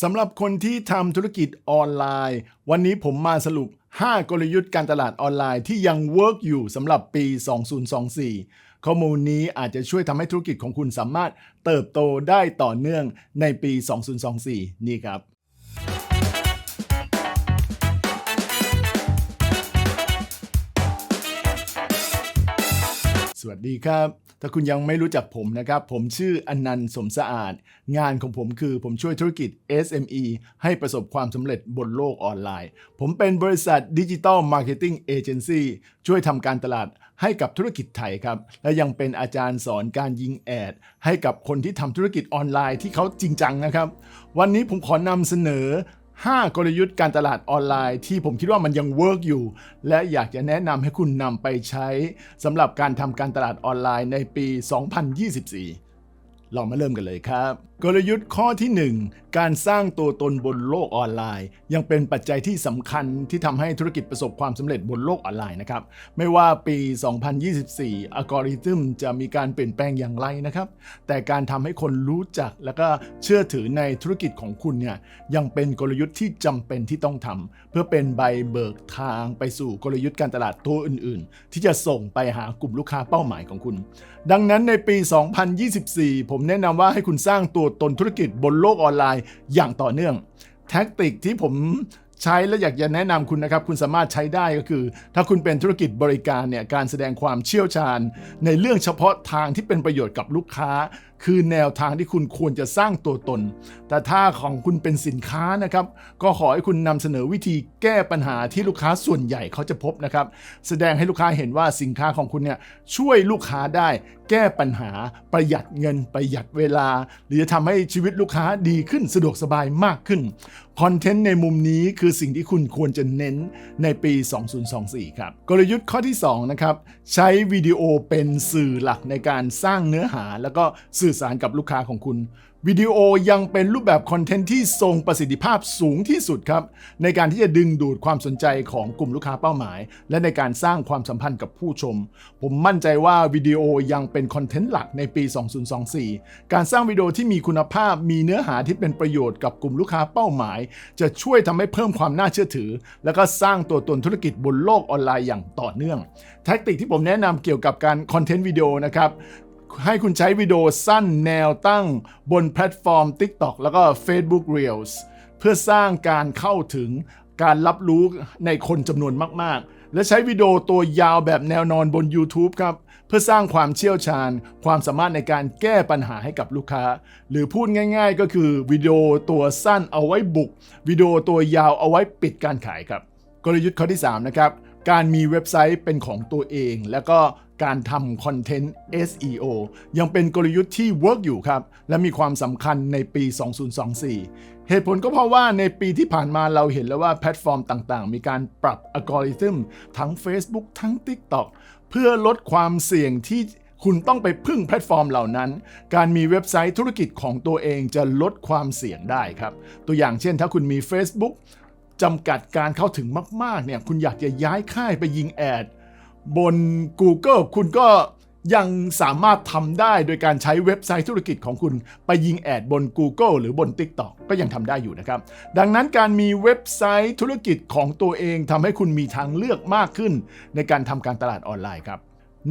สำหรับคนที่ทำธุรกิจออนไลน์ วันนี้ผมมาสรุป 5 กลยุทธ์การตลาดออนไลน์ที่ยังเวิร์กอยู่สำหรับปี 2024 ข้อมูลนี้อาจจะช่วยทำให้ธุรกิจของคุณสามารถเติบโตได้ต่อเนื่องในปี 2024 นี่ครับ สวัสดีครับ ถ้าคุณยังไม่รู้จักผมนะครับ ผมชื่ออนันต์สมสะอาด งานของผมคือผมช่วยธุรกิจ SME ให้ประสบความสำเร็จบนโลกออนไลน์ ผมเป็นบริษัทดิจิ t a ลมาร์เก็ตติ้งเอเจนซี่ช่วยทำการตลาดให้กับธุรกิจไทยครับ และยังเป็นอาจารย์สอนการยิงแอด ให้กับคนที่ทำธุรกิจออนไลน์ที่เขาจริงจังนะครับ วันนี้ผมขอนำเสนอ 5 กลยุทธ์การตลาดออนไลน์ที่ผมคิดว่ามันยังเวิร์กอยู่ และอยากจะแนะนำให้คุณนำไปใช้สำหรับการทำการตลาดออนไลน์ในปี 2024 ลองมาเริ่มกันเลยครับ กลยุทธ์ข้อที่ 1 การสร้างตัวตนบนโลกออนไลน์ ยังเป็นปัจจัยที่สำคัญที่ทำให้ธุรกิจประสบความสำเร็จบนโลกออนไลน์นะครับไม่ว่าปี 2024 อัลกอริทึมจะมีการเปลี่ยนแปลงอย่างไรนะครับ แต่การทำให้คนรู้จักแล้วก็เชื่อถือในธุรกิจของคุณเนี่ยยังเป็นกลยุทธ์ที่จำเป็นที่ต้องทำเพื่อเป็นใบเบิกทางไปสู่กลยุทธ์การตลาดตัวอื่น ๆ ที่จะส่งไปหากลุ่มลูกค้าเป้าหมายของคุณ ดังนั้นในปี 2024 ผมแนะนำว่าให้คุณสร้างตัวตนธุรกิจบนโลกออนไลน์อย่างต่อเนื่อง แท็กติกที่ผมใช้และอยากจะแนะนำคุณนะครับ คุณสามารถใช้ได้ก็คือ ถ้าคุณเป็นธุรกิจบริการเนี่ยการแสดงความเชี่ยวชาญ ในเรื่องเฉพาะทางที่เป็นประโยชน์กับลูกค้า คือแนวทางที่คุณควรจะสร้างตัวตน แต่ถ้าของคุณเป็นสินค้านะครับ ก็ขอให้คุณนำเสนอวิธีแก้ปัญหาที่ลูกค้าส่วนใหญ่เขาจะพบนะครับ แสดงให้ลูกค้าเห็นว่าสินค้าของคุณเนี่ยช่วยลูกค้าได้ แก้ปัญหาประหยัดเงินประหยัดเวลา หรือจะทำให้ชีวิตลูกค้าดีขึ้นสะดวกสบายมากขึ้นคอนเทนต์ในมุมนี้คือสิ่งที่คุณควรจะเน้นในปี 2024 ครับ กลยุทธ์ข้อที่ 2 นะครับ ใช้วิดีโอเป็นสื่อหลักในการสร้างเนื้อหา แล้วก็สื่อสารกับลูกค้าของคุณ วิดีโอยังเป็นรูปแบบคอนเทนต์ที่ทรงประสิทธิภาพสูงที่สุดครับ ในการที่จะดึงดูดความสนใจของกลุ่มลูกค้าเป้าหมาย และในการสร้างความสัมพันธ์กับผู้ชม ผมมั่นใจว่าวิดีโอยังเป็นคอนเทนต์หลักในปี 2024 การสร้างวิดีโอที่มีคุณภาพมีเนื้อหาที่เป็นประโยชน์กับกลุ่มลูกค้าเป้าหมาย จะช่วยทำให้เพิ่มความน่าเชื่อถือ และก็สร้างตัวตนธุรกิจบนโลกออนไลน์อย่างต่อเนื่องแท็กติกที่ผมแนะนำเกี่ยวกับการคอนเทนต์วิดีโอนะครับ ให้คุณใช้วิดีโอสั้นแนวตั้งบนแพลตฟอร์ม TikTok แล้วก็ Facebook Reels เพื่อสร้างการเข้าถึงการรับรู้ในคนจำนวนมาก ๆ และใช้วิดีโอตัวยาวแบบแนวนอนบน YouTube ครับ เพื่อสร้างความเชี่ยวชาญ ความสามารถในการแก้ปัญหาให้กับลูกค้า หรือพูดง่าย ๆ ก็คือวิดีโอตัวสั้นเอาไว้บุก วิดีโอตัวยาวเอาไว้ปิดการขายครับ กลยุทธ์ข้อที่ 3 นะครับการมีเว็บไซต์เป็นของตัวเอง แล้วก็ การทำคอนเทนต์ SEO ยังเป็นกลยุทธ์ที่เวิร์กอยู่ครับ และมีความสำคัญในปี 2024 เหตุผลก็เพราะว่าในปีที่ผ่านมาเราเห็นแล้วว่าแพลตฟอร์มต่างๆ มีการปรับอัลกอริทึมทั้ง Facebook ทั้ง TikTok เพื่อลดความเสี่ยงที่คุณต้องไปพึ่งแพลตฟอร์มเหล่านั้น การมีเว็บไซต์ธุรกิจของตัวเองจะลดความเสี่ยงได้ครับ ตัวอย่างเช่น ถ้าคุณมี Facebook จำกัดการเข้าถึงมาก ๆ เนี่ย คุณอยากจะย้ายค่ายไปยิงแอด บน Google คุณก็ยังสามารถทำได้โดยการใช้เว็บไซต์ธุรกิจของคุณไปยิงแอดบน Google หรือบน TikTok ก็ยังทำได้อยู่นะครับ ดังนั้นการมีเว็บไซต์ธุรกิจของตัวเองทำให้คุณมีทางเลือกมากขึ้น ในการทำการตลาดออนไลน์ครับ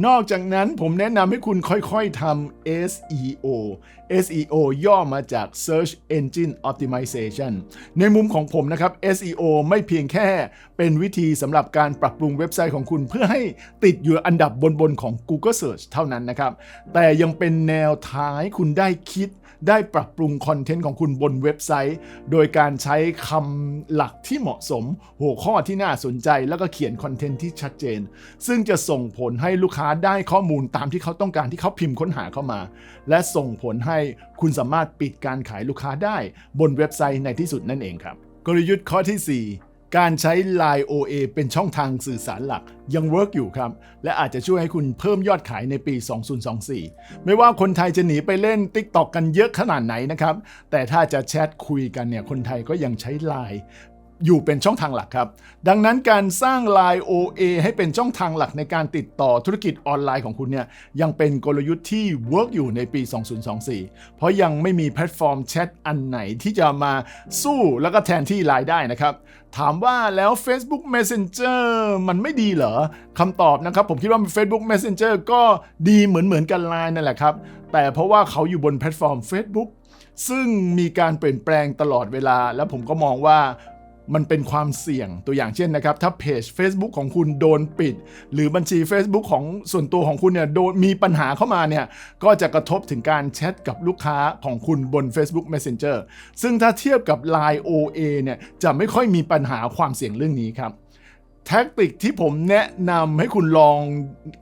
นอกจากนั้นผมแนะนำให้คุณค่อยๆทำ SEO SEO ย่อมาจาก Search Engine Optimization ในมุมของผมนะครับ SEO ไม่เพียงแค่เป็นวิธีสำหรับการปรับปรุงเว็บไซต์ของคุณเพื่อให้ติดอยู่อันดับบนๆของ Google Search เท่านั้นนะครับ แต่ยังเป็นแนวทางให้คุณได้คิดได้ปรับปรุงคอนเทนต์ของคุณบนเว็บไซต์ โดยการใช้คำหลักที่เหมาะสม หัวข้อที่น่าสนใจ แล้วก็เขียนคอนเทนต์ที่ชัดเจน ซึ่งจะส่งผลให้ลูกค้าได้ข้อมูลตามที่เขาต้องการที่เขาพิมพ์ค้นหาเข้ามา และส่งผลให้คุณสามารถปิดการขายลูกค้าได้บนเว็บไซต์ในที่สุดนั่นเองครับ กลยุทธ์ข้อที่ 4การใช้ Line OA เป็นช่องทางสื่อสารหลักยังเวิร์กอยู่ครับ และอาจจะช่วยให้คุณเพิ่มยอดขายในปี 2024 ไม่ว่าคนไทยจะหนีไปเล่น TikTok กันเยอะขนาดไหนนะครับ แต่ถ้าจะแชทคุยกันเนี่ย คนไทยก็ยังใช้ Line อยู่เป็นช่องทางหลักครับ ดังนั้นการสร้าง Line OA ให้เป็นช่องทางหลักในการติดต่อธุรกิจออนไลน์ของคุณเนี่ยยังเป็นกลยุทธ์ที่เวิร์กอยู่ในปี 2024 เพราะยังไม่มีแพลตฟอร์มแชทอันไหนที่จะมาสู้แล้วก็แทนที่ Line ได้นะครับถามว่าแล้ว Facebook Messenger มันไม่ดีเหรอคำตอบนะครับ ผมคิดว่า Facebook Messenger ก็ดีเหมือนเหมือนกัน Line นั่นแหละครับ แต่เพราะว่าเขาอยู่บนแพลตฟอร์ม Facebook ซึ่งมีการเปลี่ยนแปลงตลอดเวลา แล้วผมก็มองว่า มันเป็นความเสี่ยงตัวอย่างเช่นนะครับ ถ้าเพจ Facebook ของคุณโดนปิด หรือบัญชี Facebook ของส่วนตัวของคุณเนี่ยโดนมีปัญหาเข้ามาเนี่ยก็จะกระทบถึงการแชทกับลูกค้าของคุณบน Facebook Messenger ซึ่งถ้าเทียบกับ Line OA เนี่ยจะไม่ค่อยมีปัญหาความเสี่ยงเรื่องนี้ครับ แท็กติกที่ผมแนะนำให้คุณลอง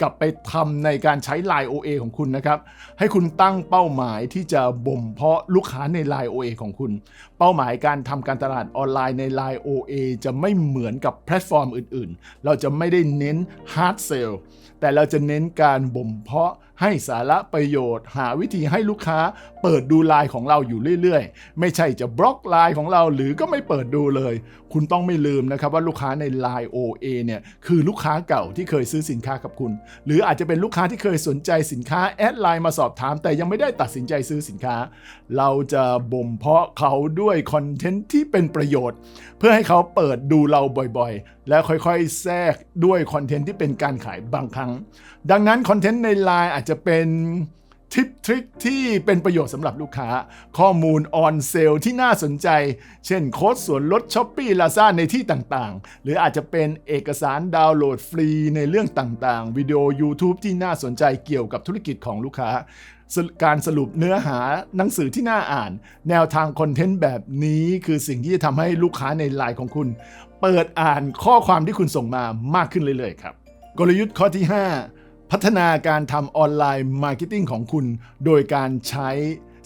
กลับไปทำในการใช้ Line OA ของคุณนะครับ ให้คุณตั้งเป้าหมายที่จะบ่มเพาะลูกค้าใน Line OA ของคุณ เป้าหมายการทำการตลาดออนไลน์ใน Line OA จะไม่เหมือนกับแพลตฟอร์มอื่นๆ เราจะไม่ได้เน้น hard sell แต่เราจะเน้นการบ่มเพาะให้สาระประโยชน์ หาวิธีให้ลูกค้าเปิดดูไลน์ของเราอยู่เรื่อยๆ ไม่ใช่จะบล็อกไลน์ของเราหรือก็ไม่เปิดดูเลย คุณต้องไม่ลืมนะครับว่าลูกค้าใน Line OA เนี่ยคือลูกค้าเก่าที่เคยซื้อสินค้ากับคุณ หรืออาจจะเป็นลูกค้าที่เคยสนใจสินค้าแอดไลน์มาสอบถาม แต่ยังไม่ได้ตัดสินใจซื้อสินค้า เราจะบ่มเพาะเขาด้วยคอนเทนต์ที่เป็นประโยชน์ เพื่อให้เขาเปิดดูเราบ่อยๆ และค่อยๆ แทรกด้วยคอนเทนต์ที่เป็นการขายบางครั้ง ดังนั้นคอนเทนต์ใน Line อาจจะเป็น ทิปทริคที่เป็นประโยชน์สำหรับลูกค้า ข้อมูลออนเซลที่น่าสนใจ เช่นโค้ดส่วนลดช้อปปี้ลาซาในที่ต่างๆ หรืออาจจะเป็นเอกสารดาวน์โหลดฟรีในเรื่องต่างๆ วิดีโอ YouTube ที่น่าสนใจเกี่ยวกับธุรกิจของลูกค้า การสรุปเนื้อหาหนังสือที่น่าอ่าน แนวทางคอนเทนต์แบบนี้คือสิ่งที่จะทำให้ลูกค้าในไลน์ของคุณ เปิดอ่านข้อความที่คุณส่งมามากขึ้นเรื่อยๆครับ กลยุทธ์ข้อที่ 5 พัฒนาการทำออนไลน์มาร์เก็ตติ้งของคุณ โดยการใช้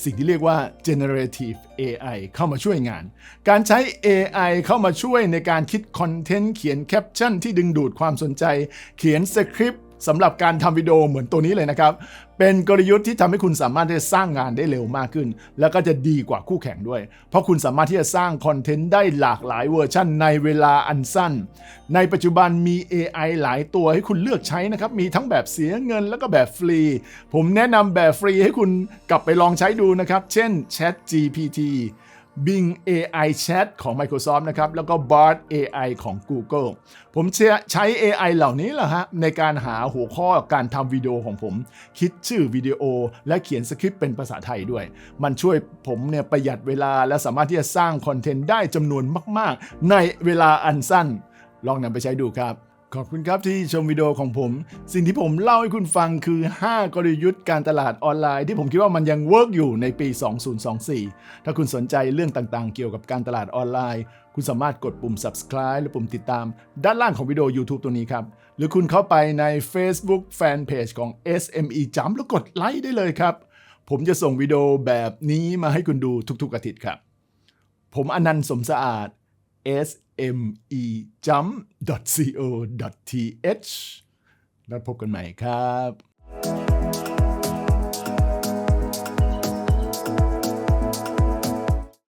สิ่งที่เรียกว่า generative AI เข้ามาช่วยงาน การใช้ AI เข้ามาช่วยในการคิดคอนเทนต์ เขียนแคปชั่นที่ดึงดูดความสนใจ เขียนสคริปต์ สำหรับการทำวิดีโอเหมือนตัวนี้เลยนะครับ เป็นกลยุทธ์ที่ทำให้คุณสามารถที่จะสร้างงานได้เร็วมากขึ้น แล้วก็จะดีกว่าคู่แข่งด้วย เพราะคุณสามารถที่จะสร้างคอนเทนต์ได้หลากหลายเวอร์ชันในเวลาอันสั้น ในปัจจุบันมี AI หลายตัวให้คุณเลือกใช้นะครับ มีทั้งแบบเสียเงินแล้วก็แบบฟรี ผมแนะนำแบบฟรีให้คุณกลับไปลองใช้ดูนะครับ เช่น Chat GPT Bing AI Chat ของ Microsoft นะครับ แล้วก็ Bard AI ของ Google ผมใช้ AI เหล่านี้แหละฮะในการหาหัวข้อการทำวิดีโอของผม คิดชื่อวิดีโอและเขียนสคริปต์เป็นภาษาไทยด้วย มันช่วยผมเนี่ยประหยัดเวลาและสามารถที่จะสร้างคอนเทนต์ได้จำนวนมาก ๆ ในเวลาอันสั้น ลองนำไปใช้ดูครับ ขอบคุณครับที่ชมวิดีโอของผม สิ่งที่ผมเล่าให้คุณฟังคือ 5 กลยุทธ์การตลาดออนไลน์ ที่ผมคิดว่ามันยังเวิร์กอยู่ในปี 2024 ถ้าคุณสนใจเรื่องต่างๆ เกี่ยวกับการตลาดออนไลน์ คุณสามารถกดปุ่ม subscribe หรือปุ่มติดตาม ด้านล่างของวิดีโอ YouTube ตัวนี้ครับ หรือคุณเข้าไปใน Facebook Fanpage ของ SME จำแล้วกดไลค์ได้เลยครับ ผมจะส่งวิดีโอแบบนี้มาให้คุณดูทุกๆอาทิตย์ครับ ผมอนันต์สมสะอาด smejump.co.th แล้วพบกันใหม่ครับ